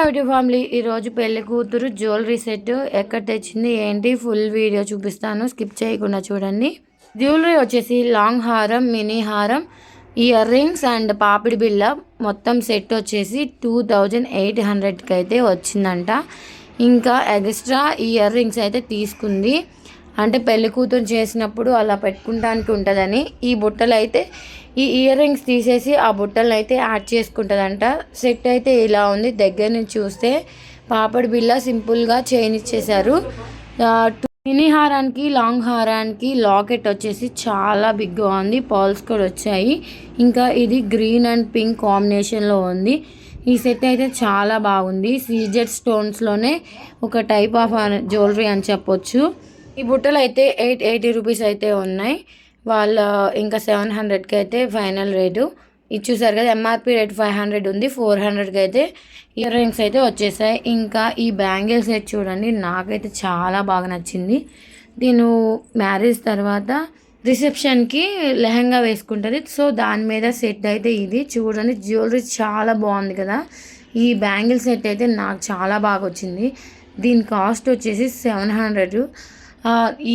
My family ఈరోజు పెళ్ళి కూతురు జ్యువెలరీ సెట్ ఎక్కడ తెచ్చింది ఏంటి? ఫుల్ వీడియో చూపిస్తాను. స్కిప్ చేయకుండా చూడండి. జ్యువెలరీ వచ్చేసి లాంగ్ హారం మినీ హారం ఇయర్ రింగ్స్ అండ్ పాపిడి బిళ్ళ. మొత్తం సెట్ వచ్చేసి టూ థౌజండ్ ఎయిట్ హండ్రెడ్కి అయితే వచ్చిందంట. ఇంకా ఎక్స్ట్రా ఇయర్ రింగ్స్ అయితే తీసుకుంది. అంటే పెళ్ళి కూతురు చేసినప్పుడు అలా పెట్టుకుంటానికి ఉంటుందని ఈ బుట్టలు అయితే ఈ ఇయర్ రింగ్స్ తీసేసి ఆ బుట్టలను అయితే యాడ్ చేసుకుంటుందంట. సెట్ అయితే ఇలా ఉంది. దగ్గర నుంచి చూస్తే పాపడి బిళ్ళ సింపుల్గా చైన్ ఇచ్చేసారు మినీ హారానికి లాంగ్ హారానికి లాకెట్ వచ్చేసి చాలా బిగ్గా ఉంది. పాల్స్ కూడా వచ్చాయి. ఇంకా ఇది గ్రీన్ అండ్ పింక్ కాంబినేషన్లో ఉంది. ఈ సెట్ అయితే చాలా బాగుంది. సీజెడ్ స్టోన్స్లోనే ఒక టైప్ ఆఫ్ జ్యువెలరీ అని చెప్పొచ్చు. ఈ బుట్టలు అయితే ఎయిట్ ఎయిటీ రూపీస్ అయితే ఉన్నాయి. వాళ్ళ ఇంకా సెవెన్ హండ్రెడ్కి అయితే ఫైనల్ రేటు. ఇది చూసారు కదా ఎంఆర్పి రేట్ ఫైవ్ హండ్రెడ్ ఉంది ఫోర్ హండ్రెడ్కి అయితే ఇయర్ రింగ్స్ అయితే వచ్చేసాయి. ఇంకా ఈ బ్యాంగిల్ సెట్ చూడండి నాకైతే చాలా బాగా నచ్చింది. నేను మ్యారేజ్ తర్వాత రిసెప్షన్కి లెహంగా వేసుకుంటుంది. సో దాని మీద సెట్ అయితే ఇది. చూడండి జ్యువెలరీ చాలా బాగుంది కదా. ఈ బ్యాంగిల్ సెట్ అయితే నాకు చాలా బాగా వచ్చింది. దీని కాస్ట్ వచ్చేసి సెవెన్ హండ్రెడ్.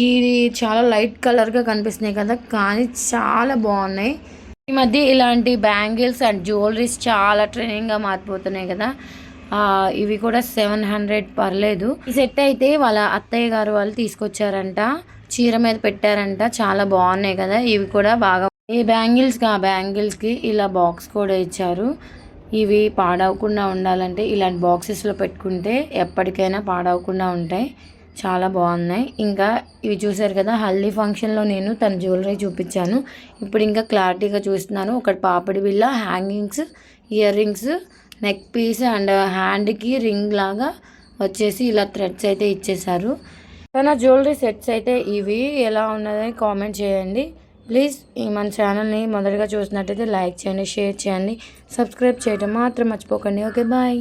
ఇది చాలా లైట్ కలర్గా కనిపిస్తున్నాయి కదా కానీ చాలా బాగున్నాయి. ఈ మధ్య ఇలాంటి బ్యాంగిల్స్ అండ్ జ్యువెలరీస్ చాలా ట్రెండింగ్గా మారిపోతున్నాయి కదా. ఇవి కూడా సెవెన్ హండ్రెడ్ పర్లేదు. ఈ సెట్ అయితే వాళ్ళ అత్తయ్య గారు వాళ్ళు తీసుకొచ్చారంట. చీర మీద పెట్టారంట. చాలా బాగున్నాయి కదా. ఇవి కూడా బాగా ఈ బ్యాంగిల్స్కి ఆ బ్యాంగిల్స్కి ఇలా బాక్స్ కూడా ఇచ్చారు. ఇవి పాడవకుండా ఉండాలంటే ఇలాంటి బాక్సెస్లో పెట్టుకుంటే ఎప్పటికైనా పాడవకుండా ఉంటాయి. చాలా బాగున్నాయి. ఇంకా ఇవి చూసారు కదా హల్దీ ఫంక్షన్లో నేను తన జ్యువెలరీ చూపించాను. ఇప్పుడు ఇంకా క్లారిటీగా చూస్తున్నాను. ఒకటి పాపిడి బిల్ల hangings ear rings neck piece and హ్యాండ్కి రింగ్ లాగా వచ్చేసి ఇలా థ్రెడ్స్ అయితే ఇచ్చేసారు తన జ్యువెలరీ సెట్స్ అయితే ఇవి ఎలా ఉన్నదని కామెంట్ చేయండి. ప్లీజ్ ఈ మన ఛానల్ని మొదటిగా చూసినట్టయితే లైక్ చేయండి షేర్ చేయండి. సబ్స్క్రైబ్ చేయడం మాత్రం మర్చిపోకండి. Okay bye.